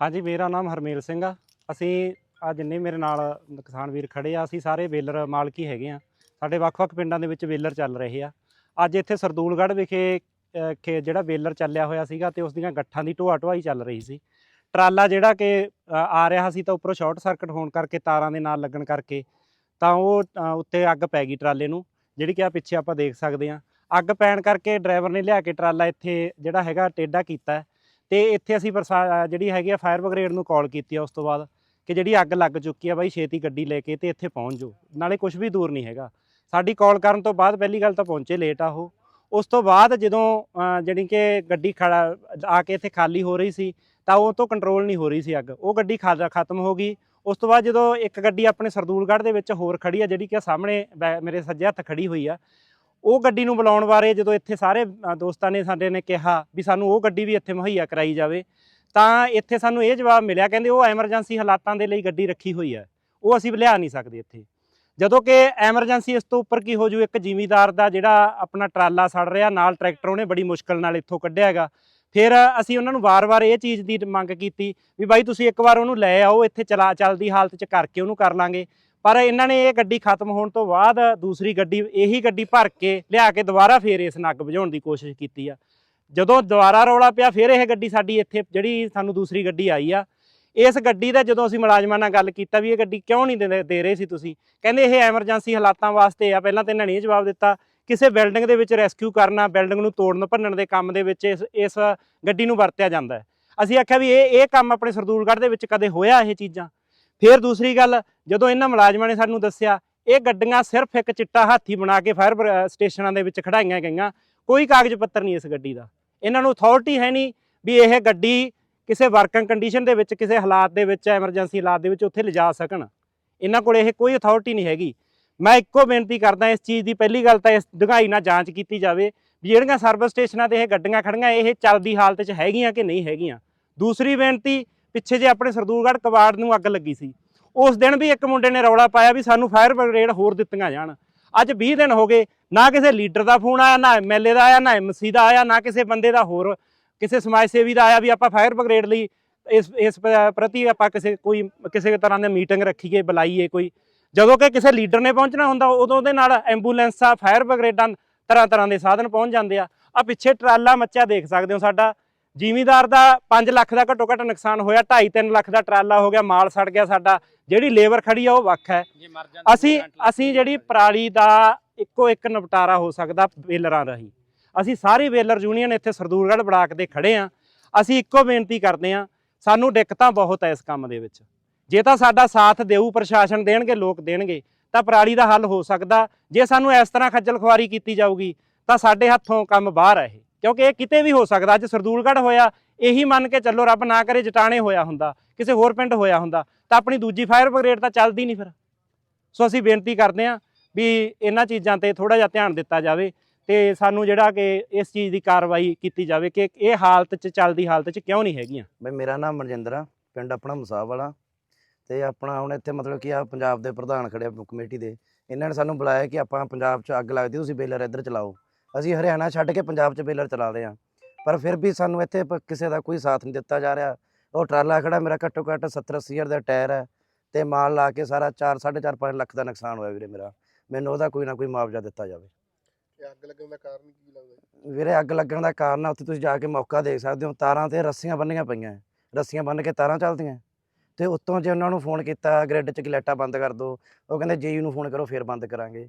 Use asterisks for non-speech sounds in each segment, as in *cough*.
ਹਾਂਜੀ, ਮੇਰਾ ਨਾਮ ਹਰਮੇਲ ਸਿੰਘ ਆ। ਅਸੀਂ ਆ ਜਿੰਨੇ ਮੇਰੇ ਨਾਲ ਕਿਸਾਨ ਵੀਰ ਖੜੇ ਆ, ਅਸੀਂ ਸਾਰੇ ਵੇਲਰ ਮਾਲਕੀ ਹੈਗੇ ਆ। ਸਾਡੇ ਵੱਖ-ਵੱਖ ਪਿੰਡਾਂ ਦੇ ਵਿੱਚ ਵੇਲਰ ਚੱਲ ਰਹੇ ਆ। ਅੱਜ ਇੱਥੇ ਸਰਦੂਲਗੜ੍ਹ ਵਿਖੇ ਖੇ, ਜਿਹੜਾ ਵੇਲਰ ਚੱਲਿਆ ਹੋਇਆ ਸੀਗਾ ਤੇ ਉਸ ਦੀਆਂ ਗੱਠਾਂ ਦੀ ਢੋਆ ਢੋਆਈ ਚੱਲ ਰਹੀ ਸੀ। ਟਰਾਲਾ ਜਿਹੜਾ ਕਿ ਆ ਰਿਹਾ ਸੀ ਤਾਂ ਉੱਪਰੋਂ ਸ਼ਾਰਟ ਸਰਕਟ ਹੋਣ ਕਰਕੇ ਤਾਰਾਂ ਦੇ ਨਾਲ ਲੱਗਣ ਕਰਕੇ ਤਾਂ ਉਹ ਉੱਤੇ ਅੱਗ ਪੈ ਗਈ ਟਰਾਲੇ ਨੂੰ, ਜਿਹੜੀ ਕਿ ਆ ਪਿੱਛੇ ਆਪਾਂ ਦੇਖ ਸਕਦੇ ਆ। ਅੱਗ ਪੈਣ ਕਰਕੇ ਡਰਾਈਵਰ ਨੇ ਲਿਆ ਕੇ ਟਰਾਲਾ ਇੱਥੇ ਜਿਹੜਾ ਹੈਗਾ, ਟੇਢਾ ਕੀਤਾ। ਤੇ ਇੱਥੇ ਅਸੀਂ ਪ੍ਰਸਾ ਜਿਹੜੀ ਹੈਗੀ ਆ ਫਾਇਰ ਬ੍ਰਿਗੇਡ ਨੂੰ ਕਾਲ ਕੀਤੀ ਆ ਉਸ ਤੋਂ ਬਾਅਦ ਕਿ ਜਿਹੜੀ ਅੱਗ ਲੱਗ ਚੁੱਕੀ ਆ ਬਾਈ ਛੇਤੀ ਗੱਡੀ ਲੈ ਕੇ ਤੇ ਇੱਥੇ ਪਹੁੰਚ ਜਾਓ। ਨਾਲੇ ਕੁਝ ਵੀ ਦੂਰ ਨਹੀਂ ਹੈਗਾ। ਸਾਡੀ ਕਾਲ ਕਰਨ ਤੋਂ ਬਾਅਦ ਪਹਿਲੀ ਗੱਲ ਤਾਂ ਪਹੁੰਚੇ ਲੇਟ ਆ ਉਹ। ਉਸ ਤੋਂ ਬਾਅਦ ਜਦੋਂ ਅ, ਜਿਹੜੀ ਕਿ ਗੱਡੀ ਖੜਾ ਆ ਕੇ ਇੱਥੇ ਖਾਲੀ ਹੋ ਰਹੀ ਸੀ ਤਾਂ ਉਹ ਤੋਂ ਕੰਟਰੋਲ ਨਹੀਂ ਹੋ ਰਹੀ ਸੀ ਅੱਗ। ਉਹ ਗੱਡੀ ਖਾ- ਖਤਮ ਹੋ ਗਈ। ਉਸ ਤੋਂ ਬਾਅਦ ਜਦੋਂ ਇੱਕ ਗੱਡੀ ਆਪਣੇ ਸਰਦੂਲਗੜ੍ਹ ਦੇ ਵਿੱਚ ਹੋਰ ਖੜੀ ਆ ਜਿਹੜੀ ਕਿ ਸਾਹਮਣੇ ਬੈ- ਮੇਰੇ ਸੱਜੇ ਹੱਥ ਖੜੀ ਹੋਈ ਆ ਉਹ ਗੱਡੀ ਨੂੰ ਬੁਲਾਉਣ ਬਾਰੇ ਜਦੋਂ ਇੱਥੇ ਸਾਰੇ ਦੋਸਤਾਂ ਨੇ ਸਾਡੇ ਨੇ ਕਿਹਾ ਵੀ ਸਾਨੂੰ ਉਹ ਗੱਡੀ ਵੀ ਇੱਥੇ ਮੁਹੱਈਆ ਕਰਾਈ ਜਾਵੇ, ਤਾਂ ਇੱਥੇ ਸਾਨੂੰ ਇਹ ਜਵਾਬ ਮਿਲਿਆ, ਕਹਿੰਦੇ ਉਹ ਐਮਰਜੈਂਸੀ ਹਾਲਾਤਾਂ ਦੇ ਲਈ ਗੱਡੀ ਰੱਖੀ ਹੋਈ ਹੈ, ਉਹ ਅਸੀਂ ਲਿਆ ਨਹੀਂ ਸਕਦੇ ਇੱਥੇ। ਜਦੋਂ ਕਿ ਐਮਰਜੈਂਸੀ ਇਸ ਤੋਂ ਉੱਪਰ ਕੀ ਹੋ ਜੂ, ਇੱਕ ਜ਼ਿਮੀਦਾਰ ਦਾ ਜਿਹੜਾ ਆਪਣਾ ਟਰਾਲਾ ਸੜ ਰਿਹਾ, ਨਾਲ ਟਰੈਕਟਰ ਉਹਨੇ ਬੜੀ ਮੁਸ਼ਕਲ ਨਾਲ ਇੱਥੋਂ ਕੱਢਿਆ ਹੈਗਾ। ਫਿਰ ਅਸੀਂ ਉਹਨਾਂ ਨੂੰ ਵਾਰ-ਵਾਰ ਇਹ ਚੀਜ਼ ਦੀ ਮੰਗ ਕੀਤੀ ਵੀ ਬਾਈ ਤੁਸੀਂ ਇੱਕ ਵਾਰ ਉਹਨੂੰ ਲੈ ਆਓ, ਇੱਥੇ ਚਲਾ, ਚੱਲਦੀ ਹਾਲਤ 'ਚ ਕਰਕੇ ਉਹਨੂੰ ਕਰ ਲਾਂਗੇ। ਪਰ ਇਹਨਾਂ ਨੇ ਇਹ ਗੱਡੀ ਖਤਮ ਹੋਣ ਤੋਂ ਬਾਅਦ ਦੂਸਰੀ ਗੱਡੀ, ਇਹੀ ਗੱਡੀ ਭਰ ਕੇ ਲਿਆ ਕੇ ਦੁਬਾਰਾ ਫੇਰ ਇਸ ਨੱਗ ਬੁਝਾਉਣ ਦੀ ਕੋਸ਼ਿਸ਼ ਕੀਤੀ ਆ। ਜਦੋਂ ਦੁਬਾਰਾ ਰੌਲਾ ਪਿਆ, ਫਿਰ ਇਹ ਗੱਡੀ ਸਾਡੀ ਇੱਥੇ ਜਿਹੜੀ ਸਾਨੂੰ ਦੂਸਰੀ ਗੱਡੀ ਆਈ ਆ। ਇਸ ਗੱਡੀ ਦਾ ਜਦੋਂ ਅਸੀਂ ਮੁਲਾਜ਼ਮਾਂ ਨਾਲ ਗੱਲ ਕੀਤਾ ਵੀ ਇਹ ਗੱਡੀ ਕਿਉਂ ਨਹੀਂ ਦੇ ਦੇ ਰਹੇ ਸੀ ਤੁਸੀਂ? ਕਹਿੰਦੇ ਇਹ ਐਮਰਜੈਂਸੀ ਹਾਲਾਤਾਂ ਵਾਸਤੇ ਆ, ਪਹਿਲਾਂ ਤਾਂ ਇਹਨਾਂ ਨੇ ਇਹ ਜਵਾਬ ਦਿੱਤਾ, ਕਿਸੇ ਬਿਲਡਿੰਗ ਦੇ ਵਿੱਚ ਰੈਸਕਿਊ ਕਰਨਾ, ਬਿਲਡਿੰਗ ਨੂੰ ਤੋੜਨ, ਭੰਨਣ ਦੇ ਕੰਮ ਦੇ ਵਿੱਚ ਇਸ ਇਸ ਗੱਡੀ ਨੂੰ ਵਰਤਿਆ ਜਾਂਦਾ ਹੈ। ਅਸੀਂ ਆਖਿਆ ਵੀ ਇਹ ਇਹ ਕੰਮ ਆਪਣੇ ਸਰਦੂਲਗੜ੍ਹ ਦੇ ਵਿੱਚ ਕਦੇ ਹੋਇਆ ਇਹ ਚੀਜ਼ਾਂ? ਫਿਰ ਦੂਸਰੀ ਗੱਲ ਜਦੋਂ ਇਹਨਾਂ ਮੁਲਾਜ਼ਮਾਂ ਨੇ ਸਾਨੂੰ ਦੱਸਿਆ, ਇਹ ਗੱਡੀਆਂ ਸਿਰਫ ਇੱਕ ਚਿੱਟਾ ਹਾਥੀ ਬਣਾ ਕੇ ਫਾਇਰ ਸਟੇਸ਼ਨਾਂ ਦੇ ਵਿੱਚ ਖੜਾਈਆਂ ਗਈਆਂ। ਕੋਈ ਕਾਗਜ਼ ਪੱਤਰ ਨਹੀਂ ਇਸ ਗੱਡੀ ਦਾ। ਇਹਨਾਂ ਨੂੰ ਅਥਾਰਟੀ ਹੈ ਨਹੀਂ ਵੀ ਇਹ ਗੱਡੀ ਕਿਸੇ ਵਰਕਿੰਗ ਕੰਡੀਸ਼ਨ ਦੇ ਵਿੱਚ, ਕਿਸੇ ਹਾਲਾਤ ਦੇ ਵਿੱਚ ਐਮਰਜੈਂਸੀ ਹਾਲਾਤ ਦੇ ਵਿੱਚ ਉੱਥੇ ਲਿਜਾ ਸਕਣ। ਇਹਨਾਂ ਕੋਲ ਇਹ ਕੋਈ ਅਥਾਰਟੀ ਨਹੀਂ ਹੈਗੀ। ਮੈਂ ਇੱਕੋ ਬੇਨਤੀ ਕਰਦਾ, ਇਸ ਚੀਜ਼ ਦੀ ਪਹਿਲੀ ਗੱਲ ਤਾਂ ਇਸ ਡੂੰਘਾਈ ਨਾਲ ਜਾਂਚ ਕੀਤੀ ਜਾਵੇ ਵੀ ਜਿਹੜੀਆਂ ਸਰਵਿਸ ਸਟੇਸ਼ਨਾਂ ਤੇ ਇਹ ਗੱਡੀਆਂ ਖੜੀਆਂ, ਇਹ ਚੱਲਦੀ ਹਾਲਤ 'ਚ ਹੈਗੀਆਂ ਕਿ ਨਹੀਂ ਹੈਗੀਆਂ। ਦੂਸਰੀ ਬੇਨਤੀ, ਪਿੱਛੇ ਜੇ ਆਪਣੇ ਸਰਦੂਲਗੜ੍ਹ ਕਬਾੜ ਨੂੰ ਅੱਗ ਲੱਗੀ ਸੀ ਉਸ ਦਿਨ ਵੀ ਇੱਕ ਮੁੰਡੇ ਨੇ ਰੌਲਾ ਪਾਇਆ ਵੀ ਸਾਨੂੰ ਫਾਇਰ ਬ੍ਰਿਗੇਡ ਹੋਰ ਦਿੱਤੀਆਂ ਜਾਣ। ਅੱਜ 20 ਦਿਨ ਹੋ ਗਏ, ਨਾ ਕਿਸੇ ਲੀਡਰ ਦਾ ਫੋਨ ਆਇਆ, ਨਾ ਐਮਐਲਏ ਦਾ ਆਇਆ, ਨਾ ਐਮਸੀ ਦਾ ਆਇਆ, ਨਾ ਕਿਸੇ ਬੰਦੇ ਦਾ ਹੋਰ, ਕਿਸੇ ਸਮਾਜ ਸੇਵੀ ਦਾ ਆਇਆ ਵੀ ਆਪਾਂ ਫਾਇਰ ਬ੍ਰਿਗੇਡ ਲਈ ਇਸ ਇਸ ਪ੍ਰਤੀ ਆਪਾਂ ਕਿਸੇ, ਕੋਈ ਕਿਸੇ ਤਰ੍ਹਾਂ ਦੀ ਮੀਟਿੰਗ ਰੱਖੀਏ ਬੁਲਾਈਏ ਕੋਈ। ਜਦੋਂ ਕਿ ਕਿਸੇ ਲੀਡਰ ਨੇ ਪਹੁੰਚਣਾ ਹੁੰਦਾ, ਉਦੋਂ ਉਹਦੇ ਨਾਲ ਐਂਬੂਲੈਂਸਾਂ ਫਾਇਰ ਬ੍ਰਿਗੇਡਾਂ ਤਰ੍ਹਾਂ ਤਰ੍ਹਾਂ ਦੇ ਸਾਧਨ ਪਹੁੰਚ ਜਾਂਦੇ ਆ। ਆ ਪਿੱਛੇ ਟਰਾਲਾ ਮੱਚਿਆ, ਦੇਖ ਸਕਦੇ ਹੋ ਸਾਡਾ। ਜ਼ਿਮੀਦਾਰ ਦਾ 5 ਲੱਖ ਦਾ ਘੱਟੋ ਘੱਟ ਨੁਕਸਾਨ ਹੋਇਆ 2.5 3 ਲੱਖ ਦਾ ਟਰਾਲਾ ਹੋ ਗਿਆ ਮਾਲ ਸੜ ਗਿਆ ਸਾਡਾ ਜਿਹੜੀ ਲੇਬਰ ਖੜੀ ਆ ਉਹ ਵੱਖ ਹੈ। ਅਸੀਂ ਅਸੀਂ ਜਿਹੜੀ ਪਰਾਲੀ ਦਾ ਇੱਕੋ ਇੱਕ ਨਿਪਟਾਰਾ ਹੋ ਸਕਦਾ ਵੇਲਰਾਂ ਰਾਹੀਂ। ਅਸੀਂ ਸਾਰੀ ਵੇਲਰ ਯੂਨੀਅਨ ਇੱਥੇ ਸਰਦੂਲਗੜ੍ਹ ਬਲਾਕ ਦੇ ਖੜੇ ਆ। ਅਸੀਂ ਇੱਕੋ ਬੇਨਤੀ ਕਰਦੇ ਆ ਸਾਨੂੰ ਦਿੱਕਤਾਂ ਬਹੁਤ ਐ ਇਸ ਕੰਮ ਦੇ ਵਿੱਚ। ਜੇ ਤਾਂ ਸਾਡਾ ਸਾਥ ਦੇਊ ਪ੍ਰਸ਼ਾਸਨ ਦੇਣਗੇ ਲੋਕ ਦੇਣਗੇ ਤਾਂ ਪਰਾਲੀ ਦਾ ਹੱਲ ਹੋ ਸਕਦਾ। ਜੇ ਸਾਨੂੰ ਇਸ ਤਰ੍ਹਾਂ ਖੱਜਲ ਖੁਆਰੀ ਕੀਤੀ ਜਾਊਗੀ ਤਾਂ ਸਾਡੇ ਹੱਥੋਂ ਕੰਮ ਬਾਹਰ ਹੈ ਇਹ। ਕਿਉਂਕਿ ਇਹ ਕਿਤੇ ਵੀ ਹੋ ਸਕਦਾ, ਅੱਜ ਸਰਦੂਲਗੜ੍ਹ ਹੋਇਆ, ਇਹੀ ਮੰਨ ਕੇ ਚੱਲੋ ਰੱਬ ਨਾ ਕਰੇ ਜਟਾਣੇ ਹੋਇਆ ਹੁੰਦਾ, ਕਿਸੇ ਹੋਰ ਪਿੰਡ ਹੋਇਆ ਹੁੰਦਾ, ਤਾਂ ਆਪਣੀ ਦੂਜੀ ਫਾਇਰ ਬ੍ਰਿਗੇਡ ਤਾਂ ਚੱਲਦੀ ਨਹੀਂ ਫਿਰ। ਸੋ ਅਸੀਂ ਬੇਨਤੀ ਕਰਦੇ ਹਾਂ ਵੀ ਇਹਨਾਂ ਚੀਜ਼ਾਂ ਤੇ ਥੋੜਾ ਜਿਹਾ ਧਿਆਨ ਦਿੱਤਾ ਜਾਵੇ ਤੇ ਸਾਨੂੰ ਜਿਹੜਾ ਕਿ ਇਸ ਚੀਜ਼ ਦੀ ਕਾਰਵਾਈ ਕੀਤੀ ਜਾਵੇ ਕਿ ਇਹ ਹਾਲਤ 'ਚ, ਚੱਲਦੀ ਹਾਲਤ 'ਚ ਕਿਉਂ ਨਹੀਂ ਹੈਗੀਆਂ। ਬਈ ਮੇਰਾ ਨਾਮ ਮਨਜਿੰਦਰ ਆ, ਪਿੰਡ ਆਪਣਾ ਮਸਾਬ ਵਾਲਾ, ਤੇ ਆਪਣਾ ਹੁਣ ਇੱਥੇ ਮਤਲਬ ਕਿ ਆ ਪੰਜਾਬ ਦੇ ਪ੍ਰਧਾਨ ਖੜੇ ਆ ਕਮੇਟੀ ਦੇ। ਇਹਨਾਂ ਨੇ ਸਾਨੂੰ ਬੁਲਾਇਆ ਕਿ ਆਪਾਂ ਪੰਜਾਬ 'ਚ ਅੱਗ ਲੱਗਦੀ, ਤੁਸੀਂ ਬੇਲਰ ਇੱਧਰ ਚਲਾਓ। ਅਸੀਂ ਹਰਿਆਣਾ ਛੱਡ ਕੇ ਪੰਜਾਬ 'ਚ ਬੇਲਰ ਚਲਾ ਰਹੇ ਆ ਪਰ ਫਿਰ ਵੀ ਸਾਨੂੰ ਇੱਥੇ ਪ- ਕਿਸੇ ਦਾ ਕੋਈ ਸਾਥ ਨਹੀਂ ਦਿੱਤਾ ਜਾ ਰਿਹਾ ਉਹ ਟਰਾਲਾ ਖੜਾ ਮੇਰਾ ਘੱਟੋ ਘੱਟ 70 80 ਹਜ਼ਾਰ ਦਾ ਟਾਇਰ ਹੈ ਤੇ ਮਾਲ ਲਾ ਕੇ ਸਾਰਾ 4 4.5 5 ਲੱਖ ਦਾ ਨੁਕਸਾਨ ਹੋਇਆ ਵੀਰੇ ਮੇਰਾ ਮੈਨੂੰ ਉਹਦਾ ਕੋਈ ਨਾ ਕੋਈ ਮੁਆਵਜ਼ਾ ਦਿੱਤਾ ਜਾਵੇ ਤੇ ਅੱਗ ਲੱਗਣ ਦਾ ਕਾਰਨ ਕੀ ਲੱਗਦਾ ਜੀ? ਵੀਰੇ ਅੱਗ ਲੱਗਣ ਦਾ ਕਾਰਨ ਆ ਉੱਥੇ ਤੁਸੀਂ ਜਾ ਕੇ ਮੌਕਾ ਦੇਖ ਸਕਦੇ ਹੋ ਤਾਰਾਂ ਤੇ ਰੱਸੀਆਂ ਬੰਨੀਆਂ ਪਈਆਂ ਹੈ। ਰੱਸੀਆਂ ਬੰਨ ਕੇ ਤਾਰਾਂ ਚੱਲਦੀਆਂ ਹੈ। ਤੇ ਉੱਤੋਂ ਜੇ ਉਹਨਾਂ ਨੂੰ ਫੋਨ ਕੀਤਾ ਗ੍ਰਿਡ 'ਚ ਕਿ ਲਾਈਟਾਂ ਬੰਦ ਕਰ ਦਿਓ ਉਹ ਕਹਿੰਦੇ ਜੇਯੂ ਨੂੰ ਫੋਨ ਕਰੋ ਫਿਰ ਬੰਦ ਕਰਾਂਗੇ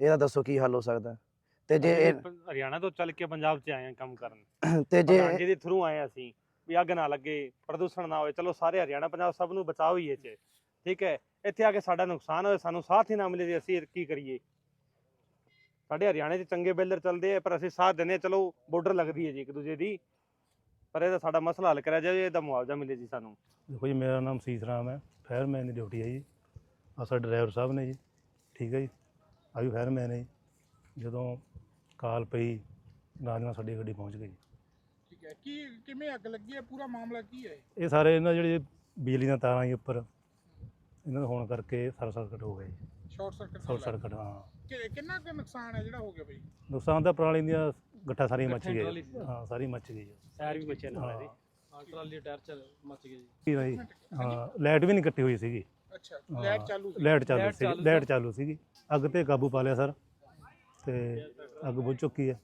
ਇਹਦਾ ਦੱਸੋ ਕੀ ਹੱਲ ਹੋ ਸਕਦਾ ਤੇ ਜੇ ਇਹ- ਹਰਿਆਣਾ ਤੋਂ ਚੱਲ ਕੇ ਪੰਜਾਬ 'ਚ ਆਏ ਹਾਂ ਕੰਮ ਕਰਨ। *clears throat* ਤੇ ਜੇ ਦੇ ਥਰੂ ਆਏ ਹਾਂ ਅਸੀਂ ਵੀ ਅੱਗ ਨਾ ਲੱਗੇ ਪ੍ਰਦੂਸ਼ਣ ਨਾ ਹੋਵੇ ਚਲੋ ਸਾਰੇ ਹਰਿਆਣਾ ਪੰਜਾਬ ਸਭ ਨੂੰ ਬਚਾਓ ਹੀ ਇਹ 'ਚ। ਠੀਕ ਹੈ ਇੱਥੇ ਆ ਕੇ ਸਾਡਾ ਨੁਕਸਾਨ ਹੋਏ ਸਾਨੂੰ ਸਾਥ ਹੀ ਨਾ ਮਿਲੇ ਜੀ ਅਸੀਂ ਕੀ ਕਰੀਏ। ਸਾਡੇ ਹਰਿਆਣੇ 'ਚ ਚੰਗੇ ਬਿਲਡਰ ਚੱਲਦੇ ਆ ਪਰ ਅਸੀਂ ਸਾਥ ਦਿੰਦੇ ਹਾਂ ਚਲੋ ਬਾਰਡਰ ਲੱਗਦੀ ਹੈ ਜੀ ਇੱਕ ਦੂਜੇ ਦੀ। ਪਰ ਇਹਦਾ ਸਾਡਾ ਮਸਲਾ ਹੱਲ ਕਰਿਆ ਜਾਵੇ ਇਹਦਾ ਮੁਆਵਜ਼ਾ ਮਿਲੇ ਜੀ ਸਾਨੂੰ। ਦੇਖੋ ਜੀ ਮੇਰਾ ਨਾਮ ਸੀਸ ਰਾਮ ਹੈ ਫਾਇਰਮੈਨ ਦੀ ਡਿਊਟੀ ਹੈ ਜੀ। ਆ ਸਾਡੇ ਡਰਾਈਵਰ ਸਾਹਿਬ ਨੇ ਜੀ ਠੀਕ ਹੈ ਜੀ ਆ ਵੀ ਫਾਇਰਮੈਨ ਹੈ ਜੀ। ਜਦੋਂ ਕਾਲ ਪਈ ਨਾਲ ਨਾਲ ਸਾਡੀ ਗੱਡੀ ਪਹੁੰਚ ਗਈ। ਠੀਕ ਹੈ ਕੀ ਕਿਵੇਂ ਅੱਗ ਲੱਗੀ ਹੈ? ਪੂਰਾ ਮਾਮਲਾ ਕੀ ਹੈ? ਇਹ ਸਾਰੇ ਇਹਨਾਂ ਜਿਹੜੇ ਬਿਜਲੀ ਦੀਆਂ ਤਾਰਾਂ ਜੀ ਉੱਪਰ ਇਹਨਾਂ ਦਾ ਹੋਣ ਕਰਕੇ ਸਾਰਾ ਸਰਕਟ ਹੋ ਗਿਆ ਜੀ। ਸ਼ਾਰਟ ਸਰਕਟ ਸ਼ਾਰਟ ਸਰਕਟ ਹਾਂ। ਕਿ ਕਿੰਨਾ ਕੁ ਨੁਕਸਾਨ ਹੈ ਜਿਹੜਾ ਹੋ ਗਿਆ ਬਈ? ਨੁਕਸਾਨ ਤਾਂ ਪਰਾਲੀ ਦੀਆਂ ਗੱਠਾਂ ਸਾਰੀਆਂ ਮੱਚ ਗੱਠਾਂ ਗਈਆਂ ਟਰਾਲੀ। ਹਾਂ ਸਾਰੀ ਮੱਚ ਗਈ ਟਾਇਰ ਵੀ ਬਚੇ ਹਾਂ। ਟਰਾਲੀ ਟਾਇਰ ਚ ਮੱਚ ਗਈ ਜੀ। ਕੀ ਭਾਈ ਹਾਂ ਲਾਈਟ ਵੀ ਨਹੀਂ ਕੱਟੀ ਹੋਈ ਸੀਗੀ। ਅੱਛਾ ਹਾਂ, ਲਾਈਟ ਚਾਲੂ ਸੀ। ਲਾਈਟ ਚਾਲੂ ਲਾਈਟ ਸੀ ਚਾਲੂ ਲਾਈਟ ਚਾਲੂ ਸੀਗੀ। ਅੱਗ ਤੇ ਕਾਬੂ ਪਾ ਲਿਆ ਸਰ। ਤੇ ਅੱਗ ਬੁਝ ਚੁੱਕੀ ਹੈ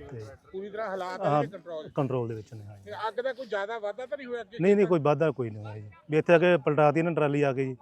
ਤੇ ਪੂਰੀ ਤਰ੍ਹਾਂ ਹਾਲਾਤ। ਹੈ ਕੰਟਰੋਲ ਕੰਟਰੋਲ ਦੇ ਵਿੱਚ ਨੇ ਹਾਂ ਜੀ। ਅੱਗ ਦਾ ਕੋਈ ਜ਼ਿਆਦਾ ਵਾਧਾ ਤਾਂ ਨਹੀਂ ਹੋਇਆ ਅੱਗੇ ਨਹੀਂ ਨਹੀਂ ਕੋਈ ਵਾਧਾ ਕੋਈ ਨਹੀਂ ਹੋਇਆ ਜੀ ਵੀ ਇੱਥੇ ਆ ਕੇ ਪਲਟਾਤੀ ਨਾ ਟਰਾਲੀ ਆ ਕੇ ਜੀ